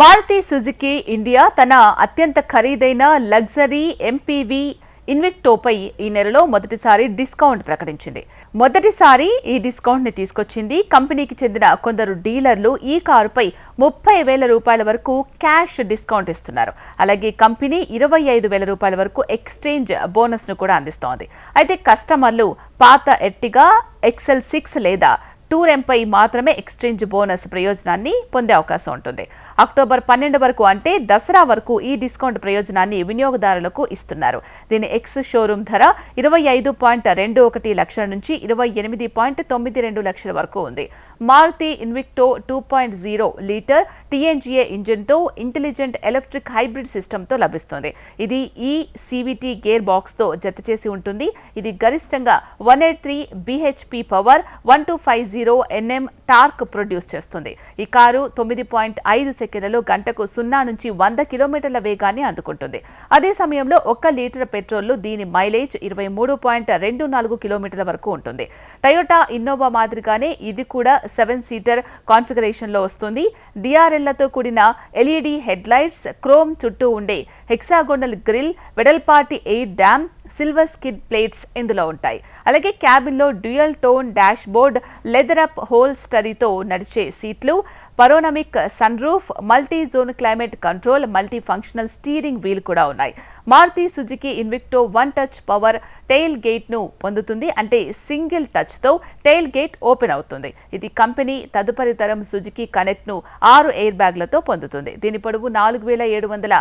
Maruti Suzuki India తన అత్యంత ఖరీదైన లగ్జరీ ఎంపీవీ ఇన్విక్టోపై ఈ నెలలో మొదటిసారి డిస్కౌంట్ ప్రకటించింది. మొదటిసారి ఈ డిస్కౌంట్ని తీసుకొచ్చింది. కంపెనీకి చెందిన కొందరు డీలర్లు ఈ కారుపై ముప్పై వేల రూపాయల వరకు క్యాష్ డిస్కౌంట్ ఇస్తున్నారు. అలాగే కంపెనీ ఇరవై ఐదు వేల రూపాయల వరకు ఎక్స్చేంజ్ బోనస్ను కూడా అందిస్తోంది. అయితే కస్టమర్లు పాత ఎట్టిగా ఎక్సెల్ సిక్స్ లేదా టూర్ ఎంపై మాత్రమే ఎక్స్చేంజ్ బోనస్ ప్రయోజనాన్ని పొందే అవకాశం ఉంటుంది. అక్టోబర్ పన్నెండు వరకు అంటే దసరా వరకు ఈ డిస్కౌంట్ ప్రయోజనాన్ని వినియోగదారులకు ఇస్తున్నారు. దీని ఎక్స్ షోరూమ్ ధర ఇరవై ఐదు పాయింట్ రెండు ఒకటి లక్షల నుంచి ఇరవై ఎనిమిది పాయింట్ తొమ్మిది రెండు లక్షల వరకు ఉంది. Maruti Invicto two point zero litre TNGA ఇంజిన్తో intelligent electric hybrid సిస్టంతో లభిస్తుంది. ఇది ఈ సీవీటీ గేర్ బాక్స్తో జత చేసి ఉంటుంది. ఇది గరిష్టంగా one eight three BHP power one two five zero NM torque produce చేస్తుంది. ఈ కారు తొమ్మిది పాయింట్ ఐదు సెకండ్లలో గంటకు సున్నా నుంచి వంద కిలోమీటర్ల వేగాన్ని అందుకుంటుంది. అదే సమయంలో ఒక్క లీటర్ పెట్రోల్ దీని మైలేజ్ ఇరవై మూడు పాయింట్ రెండు నాలుగు కిలోమీటర్ల వరకు ఉంటుంది. టయోటా ఇన్నోవా మాదిరిగానే ఇది కూడా సెవెన్ సీటర్ కాన్ఫిగరేషన్లో వస్తుంది. డిఆర్ఎల్లతో కూడిన ఎల్ఈడి హెడ్ లైట్స్ క్రోమ్ చుట్టూ ఉండే హెక్సాగోనల్ గ్రిల్ వెడల్పాటి air dam silver skid plates ఇందులో ఉంటాయి. అలాగే క్యాబిన్లో dual tone dashboard leather అప్ హోల్ స్టడీతో నడిచే సీట్లు panoramic sunroof multi zone climate control multi functional steering wheel కూడా ఉన్నాయి. Maruti Suzuki Invicto one touch power tail గేట్ను పొందుతుంది. అంటే సింగిల్ టచ్తో టెయిల్ గేట్ ఓపెన్ అవుతుంది. ఇది కంపెనీ తదుపరి తరం సుజుకి కనెక్ట్ను ఆరు ఎయిర్ బ్యాగ్లతో పొందుతుంది. దీని పొడవు నాలుగు వేల ఏడు వందల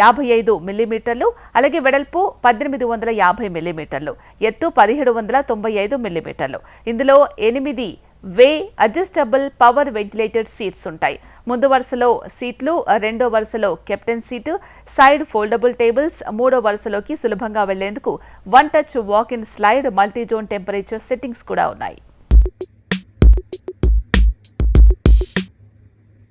యాభై ఐదు మిల్లీమీటర్లు అలాగే వెడల్పు పద్దెనిమిది వందల యాభై మిల్లీమీటర్లు ఎత్తు పదిహేడు వందల తొంభై ఐదు మిల్లీమీటర్లు. ఇందులో ఎనిమిది way adjustable power ventilated seats ఉంటాయి. ముందు వరుసలో సీట్లు రెండో వరుసలో captain seat side foldable tables మూడో వరుసలోకి సులభంగా వెళ్ళేందుకు one touch walk in slide multi zone temperature settings కూడా ఉన్నాయి.